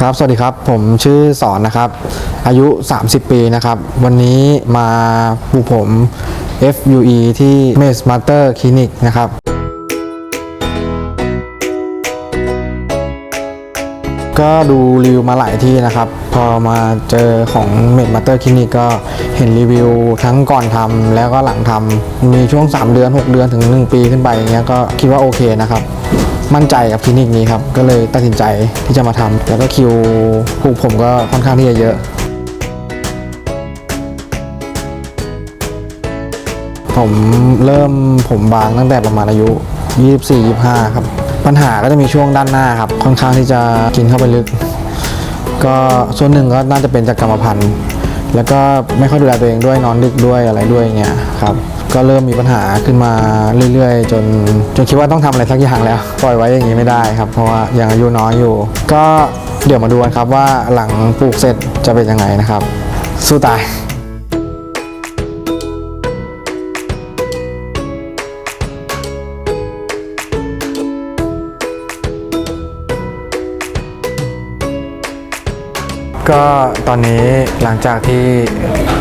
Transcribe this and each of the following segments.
ครับ สวัสดีครับ ผมชื่อสอนนะครับ อายุ 30 ปีนะครับ วันนี้มาปลูกผม FUE ที่ m e s Master Clinic นะครับ ก็ดูรีวิวมาหลายที่นะครับ พอมาเจอของ m e d Master Clinic ก็เห็นรีวิวทั้งก่อนทำแล้วก็หลังทำมีช่วง 3 เดือน 6 เดือนถึง 1 ปีขึ้นไปอย่างเงี้ยก็คิดว่าโอเคนะครับ มั่นใจกับคลินิกนี้ครับ ก็เลยตัดสินใจที่จะมาทำแล้วก็คิวผูกผมก็ค่อนข้างที่จะเยอะผมเริ่มผมบางตั้งแต่ประมาณอายุ 24-25 ครับ ปัญหาก็จะมีช่วงด้านหน้าครับ ค่อนข้างที่จะกินเข้าไปลึก ก็ส่วนหนึ่งก็น่าจะเป็นจากกรรมพันธุ์ แล้วก็ไม่ค่อยดูแลตัวเองด้วยนอนดึกด้วยอะไรด้วยเงี้ยครับก็เริ่มมีปัญหาขึ้นมาเรื่อยๆ จนจนคิดว่าต้องทำอะไรสักอย่างแล้ว ปล่อยไว้อย่างนี้ไม่ได้ครับ เพราะว่ายังอายุน้อยอยู่ ก็เดี๋ยวมาดูกันครับว่าหลังปลูกเสร็จจะเป็นยังไงนะครับ สู้ตาย ก็ตอนนี้หลังจากที่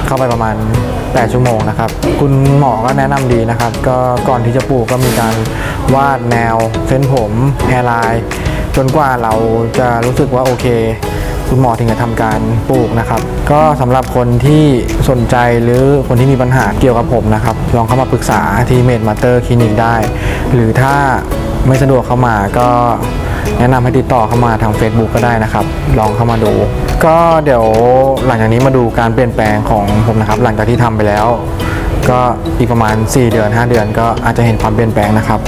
เข้าไปประมาณ 8 ชั่วโมงนะครับ คุณหมอก็แนะนำดีนะครับ ก็ก่อนที่จะปลูกก็มีการวาดแนวเส้นผมแฮร์ไลน์จนกว่าเราจะรู้สึกว่าโอเค คุณหมอถึงจะทำการปลูกนะครับ ก็สำหรับคนที่สนใจหรือคนที่มีปัญหาเกี่ยวกับผมนะครับ ลองเข้ามาปรึกษาที่เมดมาเตอร์คลินิกได้ หรือถ้าไม่สะดวกเข้ามาก็ แนะนำให้ติดต่อเข้ามาทาง Facebook ก็ได้นะครับ ลองเข้ามาดู ก็เดี๋ยวหลังจากนี้มาดูการเปลี่ยนแปลงของผมนะครับ หลังจากที่ทำไปแล้ว ก็อีกประมาณ 4 เดือน 5 เดือน ก็อาจจะเห็นความเปลี่ยนแปลงนะครับ